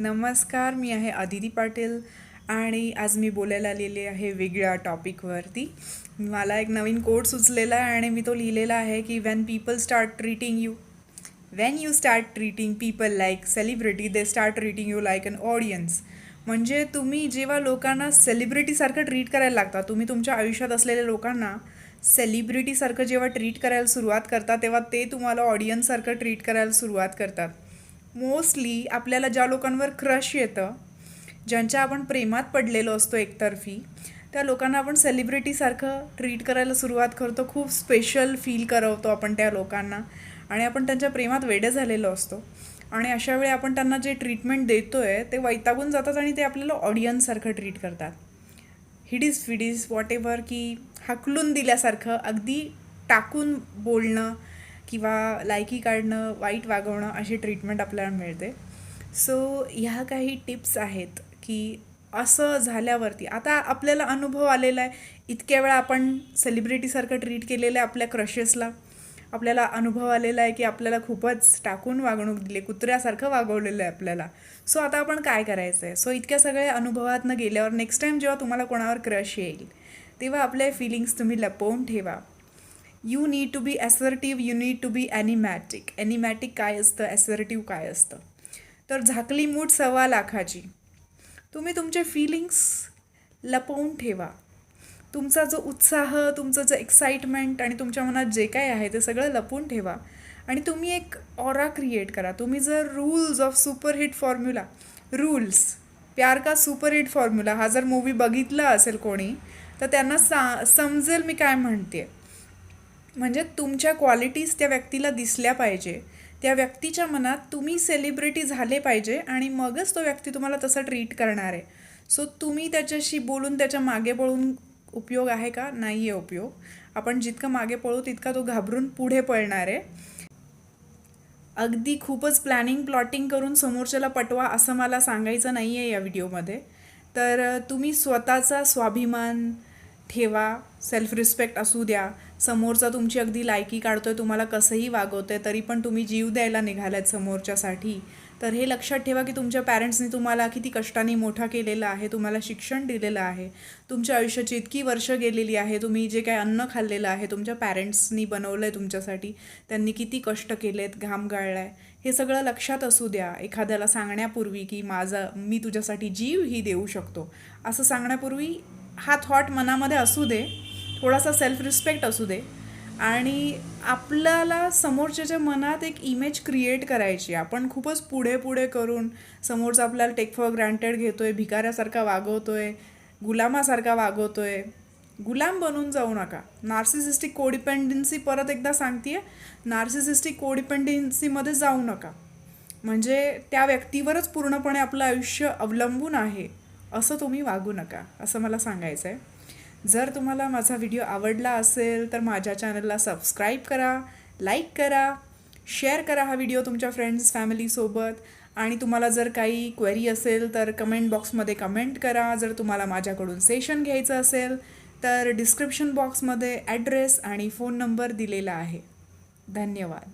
नमस्कार मी आहे आदिती पाटील आणि आज मी बोलायला आलेली आहे वेगळ्या टॉपिकवरती. मला एक नवीन कोड सुचलेला आहे आणि मी तो लिहिलेला आहे की when people start treating you when you start treating people like celebrity they start treating you like an audience म्हणजे तुम्ही जेव्हा लोकांना सेलिब्रिटीसारखं ट्रीट करायला लागता तुम्ही तुमच्या आयुष्यात असलेल्या लोकांना सेलिब्रिटीसारखं जेव्हा ट्रीट करायला सुरुवात करता तेव्हा ते तुम्हाला ऑडियन्ससारखं ट्रीट करायला सुरुवात करतात. मोस्टली आपल्याला ज्या लोकांवर क्रश येतं ज्यांच्या आपण प्रेमात पडलेलो असतो एकतर्फी त्या लोकांना आपण सेलिब्रिटीसारखं ट्रीट करायला सुरुवात करतो. खूप स्पेशल फील करवतो आपण त्या लोकांना आणि आपण त्यांच्या प्रेमात वेडे झालेलो असतो. आणि अशा वेळी आपण त्यांना जे ट्रीटमेंट देतो आहे ते वैतागून जातात आणि ते आपल्याला ऑडियन्ससारखं ट्रीट करतात. हिडीज फिडीज वॉट एव्हर की हाकलून दिल्यासारखं अगदी टाकून बोलणं किंवा लायकी काढणं वाईट वागवणं अशी ट्रीटमेंट आपल्याला मिळते. सो ह्या काही टिप्स आहेत की असं झाल्यावरती आता आपल्याला अनुभव आलेला आहे इतक्या वेळा आपण सेलिब्रिटीसारखं ट्रीट केलेलं आहे आपल्या क्रशेसला आपल्याला अनुभव आलेला आहे की आपल्याला खूपच टाकून वागणूक दिली कुत्र्यासारखं वागवलेलं आहे आपल्याला. सो आता आपण काय करायचं आहे सो इतक्या सगळ्या अनुभवातनं गेल्यावर नेक्स्ट टाईम जेव्हा तुम्हाला कोणावर क्रश येईल तेव्हा आपले फिलिंग्स तुम्ही लपवून ठेवा. You need to be assertive you need to be enigmatic enigmatic काय असतं? ॲसर्टिव्ह काय असतं? तर झाकली मूठ सव्वा लाखाची. तुम्ही तुमचे फिलिंग्स लपवून ठेवा. तुमचा जो उत्साह तुमचं जो एक्साइटमेंट आणि तुमच्या मनात जे काय आहे ते सगळं लपवून ठेवा. आणि तुम्ही एक ऑरा क्रिएट करा. तुम्ही जर rules of superhit formula rules प्यार का सुपरहिट फॉर्म्युला हा जर मूवी बघितला असेल कोणी तर त्यांना सा समजेल मी काय म्हणते म्हणजे तुमच्या क्वालिटीज त्या व्यक्तीला दिसल्या पाहिजे. त्या व्यक्तीच्या मनात तुम्ही सेलिब्रिटी झाले पाहिजे आणि मगच तो व्यक्ती तुम्हाला तसा ट्रीट करणार आहे. सो तुम्ही त्याच्याशी बोलून त्याच्यामागे पळून उपयोग आहे का? नाही आहे उपयोग. आपण जितकं मागे पळू तितका तो घाबरून पुढे पळणार आहे. अगदी खूपच प्लॅनिंग प्लॉटिंग करून समोरच्याला पटवा असं मला सांगायचं नाही आहे या व्हिडिओमध्ये तर तुम्ही स्वतःचा स्वाभिमान ठेवा सेल्फ रिस्पेक्ट असू द्या. समोरचा तुमची अगदी लायकी काढतोय तुम्हाला कसंही वागवतोय तरी पण तुम्ही जीव द्यायला निघालात समोरच्यासाठी. तर हे लक्षात ठेवा की तुमच्या पॅरेंट्सनी तुम्हाला किती कष्टाने मोठा केलेला आहे तुम्हाला शिक्षण दिलेलं आहे. तुमच्या आयुष्याची इतकी वर्ष गेलेली आहे तुम्ही जे काय अन्न खाल्लेलं आहे तुमच्या पॅरेंट्सनी बनवलं आहे तुमच्यासाठी त्यांनी किती कष्ट केलेत घाम गाळला आहे हे सगळं लक्षात असू द्या. एखाद्याला सांगण्यापूर्वी की माझा मी तुझ्यासाठी जीव ही देऊ शकतो. असं सांगण्यापूर्वी हा थॉट मनामध्ये असू दे थोडासा सेल्फ रिस्पेक्ट असू दे. आणि आपल्याला समोरच्याच्या मनात एक इमेज क्रिएट करायची आपण खूपच पुढे पुढे करून समोरचा आपल्याला टेक फॉर ग्रँटेड घेतो आहे भिकाऱ्यासारखा वागवतो आहे गुलामासारखा वागवतो आहे गुलाम बनून जाऊ नका. नार्सिसिस्टिक कोडिपेंडन्सी परत एकदा सांगतेय नार्सिसिस्टिक कोडिपेंडन्सीमध्ये जाऊ नका. म्हणजे त्या व्यक्तीवरच पूर्णपणे आपलं आयुष्य अवलंबून आहे. असं तुम्ही वागू नका असं मला सांगायचं आहे जर तुम्हाला माझा व्हिडिओ आवडला असेल तर माझ्या चॅनलला सबस्क्राईब करा लाईक करा शेअर करा हा व्हिडिओ तुमच्या फ्रेंड्स फॅमिलीसोबत आणि तुम्हाला जर काही क्वेरी असेल तर कमेंट बॉक्समध्ये कमेंट करा. जर तुम्हाला माझ्याकडून सेशन घ्यायचं असेल तर डिस्क्रिप्शन बॉक्समध्ये ॲड्रेस आणि फोन नंबर दिलेला आहे. धन्यवाद.